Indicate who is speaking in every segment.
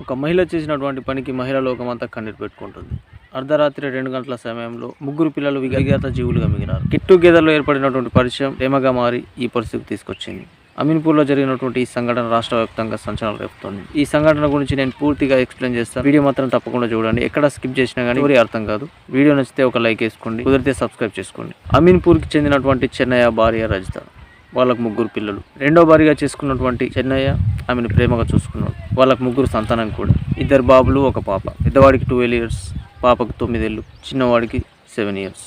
Speaker 1: ఒక మహిళ చేసినటువంటి పనికి మహిళ లోకమంతా కన్నీరు పెట్టుకుంటుంది. అర్ధరాత్రి రెండు గంటల సమయంలో ముగ్గురు పిల్లలు విగత జీవులుగా మిగిలారు. కిట్టు గేదర్లో ఏర్పడినటువంటి పరిచయం ప్రేమగా మారి ఈ పరిస్థితికి తీసుకొచ్చింది. అమీన్పూర్లో జరిగినటువంటి ఈ సంఘటన రాష్ట్ర వ్యాప్తంగా సంచలనం రేపుతోంది. ఈ సంఘటన గురించి నేను పూర్తిగా ఎక్స్ప్లెయిన్ చేస్తాను. వీడియో మాత్రం తప్పకుండా చూడండి. ఎక్కడ స్కిప్ చేసినా కానీ ఎవరి అర్థం కాదు. వీడియో నచ్చితే ఒక లైక్ వేసుకోండి. కుదిరితే సబ్స్క్రైబ్ చేసుకోండి. అమీన్పూర్కి చెందినటువంటి చెన్నయ్య భార్య రజిత. వాళ్ళకు ముగ్గురు పిల్లలు. రెండో భారీగా చేసుకున్నటువంటి చెన్నయ్య ఆమెను ప్రేమగా చూసుకున్నాడు. వాళ్ళకు ముగ్గురు సంతానం కూడా. ఇద్దరు బాబులు ఒక పాప. పెద్దవాడికి ట్వెల్వ్ ఇయర్స్ పాపకు తొమ్మిదేళ్ళు చిన్నవాడికి సెవెన్ ఇయర్స్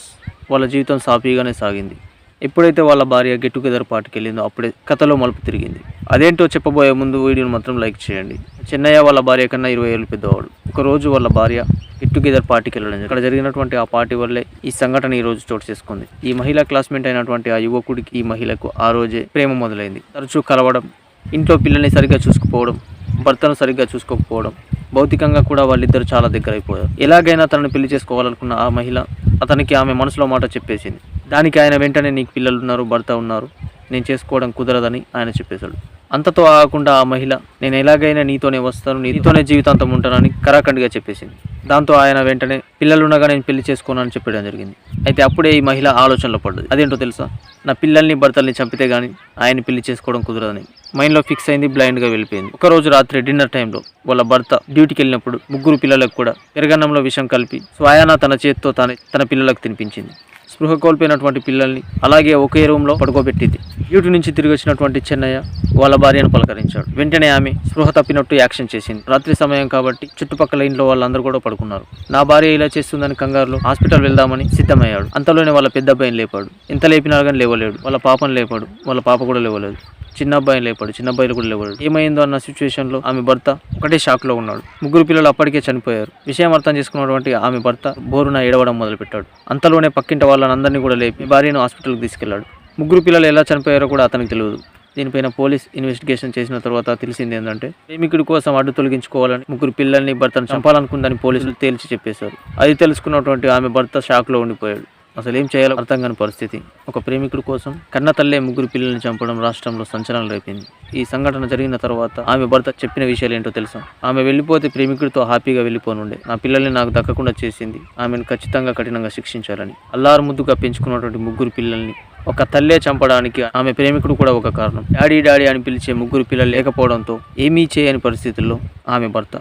Speaker 1: వాళ్ళ జీవితం సాఫీగానే సాగింది. ఎప్పుడైతే వాళ్ళ భార్య గెట్ టుగెదర్ పార్టీకి వెళ్ళిందో అప్పుడే కథలో మలుపు తిరిగింది. అదేంటో చెప్పబోయే ముందు వీడియోని మాత్రం లైక్ చేయండి. చెన్నయ్య వాళ్ళ భార్య కన్నా ఇరవై ఏళ్ళు పెద్దవాడు. ఒకరోజు వాళ్ళ భార్య గెట్ టుగెదర్ పార్టీకి వెళ్ళడం. అక్కడ జరిగినటువంటి ఆ పార్టీ వల్లే ఈ సంఘటన ఈ రోజు చోటు చేసుకుంది. ఈ మహిళా క్లాస్మేట్ అయినటువంటి ఆ యువకుడికి ఈ మహిళకు ఆ రోజే ప్రేమ మొదలైంది. తరచూ కలవడం ఇంట్లో పిల్లల్ని సరిగ్గా చూసుకుపోవడం భర్తను సరిగ్గా చూసుకోకపోవడం భౌతికంగా కూడా వాళ్ళిద్దరు చాలా దగ్గర అయిపోయారు. ఎలాగైనా తనని పెళ్ళి చేసుకోవాలనుకున్న ఆ మహిళ అతనికి ఆమె మనసులో మాట చెప్పేసింది. దానికి ఆయన వెంటనే నీకు పిల్లలు ఉన్నారు భర్త ఉన్నారు నేను చేసుకోవడం కుదరదని ఆయన చెప్పేశాడు. అంతతో ఆగకుండా ఆ మహిళ నేను ఎలాగైనా నీతోనే వస్తాను నీతోనే జీవితాంతం ఉంటానని కరాఖండిగా చెప్పేసింది. దాంతో ఆయన వెంటనే పిల్లలుండగా నేను పెళ్ళి చేసుకోనని చెప్పడం జరిగింది. అయితే అప్పుడే ఈ మహిళ ఆలోచనలో పడ్డది. అదేంటో తెలుసా? నా పిల్లల్ని భర్తల్ని చంపితే గానీ ఆయన పెళ్ళి చేసుకోవడం కుదరదని. మైండ్లో ఫిక్స్ అయింది బ్లైండ్గా వెళ్ళిపోయింది. ఒకరోజు రాత్రి డిన్నర్ టైంలో వాళ్ళ భర్త డ్యూటీకి వెళ్ళినప్పుడు ముగ్గురు పిల్లలకు కూడా పెరగన్నంలో విషం కలిపి స్వయాన తన చేత్తో తన తన పిల్లలకు తినిపించింది. స్పృహ కోల్పోయినటువంటి పిల్లల్ని అలాగే ఒకే రూమ్లో పడుకోబెట్టింది. డ్యూటీ నుంచి తిరిగి వచ్చినటువంటి చెన్నయ్య వాళ్ళ భార్యను పలకరించాడు. వెంటనే ఆమె స్పృహ తప్పినట్టు యాక్షన్ చేసింది. రాత్రి సమయం కాబట్టి చుట్టుపక్కల ఇంట్లో వాళ్ళందరూ కూడా పడుకున్నారు. నా భార్య ఇలా చేస్తుందని కంగారులో హాస్పిటల్ వెళ్దామని సిద్ధమయ్యాడు. అంతలోనే వాళ్ళ పెద్ద అబ్బాయిని లేపాడు. ఎంత లేపినా కానీ లేవలేడు. వాళ్ళ పాపను లేపాడు. వాళ్ళ పాప కూడా లేవలేదు. చిన్న అబ్బాయిని లేపాడు చిన్న అబ్బాయిలు కూడా లేవాడు ఏమైందో అన్న సిచ్యువేషన్లో ఆమె భర్త ఒకటే షాక్లో ఉన్నాడు. ముగ్గురు పిల్లలు అప్పటికే చనిపోయారు. విషయం అర్థం చేసుకున్నటువంటి ఆమె భర్త బోరున ఏడవడం మొదలుపెట్టాడు. అంతలోనే పక్కింటి వాళ్ళని కూడా లేపి భార్యను హాస్పిటల్కి తీసుకెళ్ళాడు. ముగ్గురు పిల్లలు ఎలా చనిపోయారో కూడా అతనికి తెలియదు. దీనిపైన పోలీస్ ఇన్వెస్టిగేషన్ చేసిన తర్వాత తెలిసింది ఏంటంటే ప్రేమికుడి కోసం అడ్డు తొలగించుకోవాలని ముగ్గురు పిల్లల్ని భర్తను చంపాలనుకుందని పోలీసులు తేల్చి చెప్పేశారు. అది తెలుసుకున్నటువంటి ఆమె భర్త షాక్లో ఉండిపోయాడు. అసలు ఏం చేయాలో అర్థం కాని పరిస్థితి. ఒక ప్రేమికుడి కోసం కన్న తల్లే ముగ్గురు పిల్లల్ని చంపడం రాష్ట్రంలో సంచలనం రేపింది. ఈ సంఘటన జరిగిన తర్వాత ఆమె భర్త చెప్పిన విషయాలు ఏంటో తెలుసా? ఆమె వెళ్ళిపోతే ప్రేమికుడితో హ్యాపీగా వెళ్ళిపోనుండే. నా పిల్లల్ని నాకు దక్కకుండా చేసింది. ఆమెను ఖచ్చితంగా కఠినంగా శిక్షించాలని. అల్లారు ముద్దుగా పెంచుకున్నటువంటి ముగ్గురు పిల్లల్ని ఒక తల్లే చంపడానికి ఆమె ప్రేమికుడు కూడా ఒక కారణం. డాడీ డాడీ అని పిలిచే ముగ్గురు పిల్లలు లేకపోవడంతో ఏమీ చేయని పరిస్థితుల్లో ఆమె భర్త.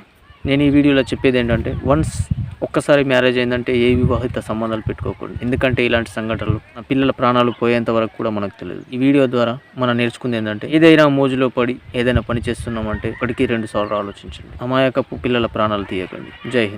Speaker 1: నేను ఈ వీడియోలో చెప్పేది ఏంటంటే వన్స్ ఒక్కసారి మ్యారేజ్ అయిందంటే ఏ వివాహిత సంబంధాలు పెట్టుకోకూడదు. ఎందుకంటే ఇలాంటి సంఘటనలు ఆ పిల్లల ప్రాణాలు పోయేంత వరకు కూడా మనకు తెలియదు. ఈ వీడియో ద్వారా మనం నేర్చుకుంది ఏంటంటే ఏదైనా మోజులో పడి ఏదైనా పని చేస్తున్నామంటే ఒకటికి రెండు సార్లు ఆలోచించండి. అమాయకపు పిల్లల ప్రాణాలు తీయకండి. జై హింద్.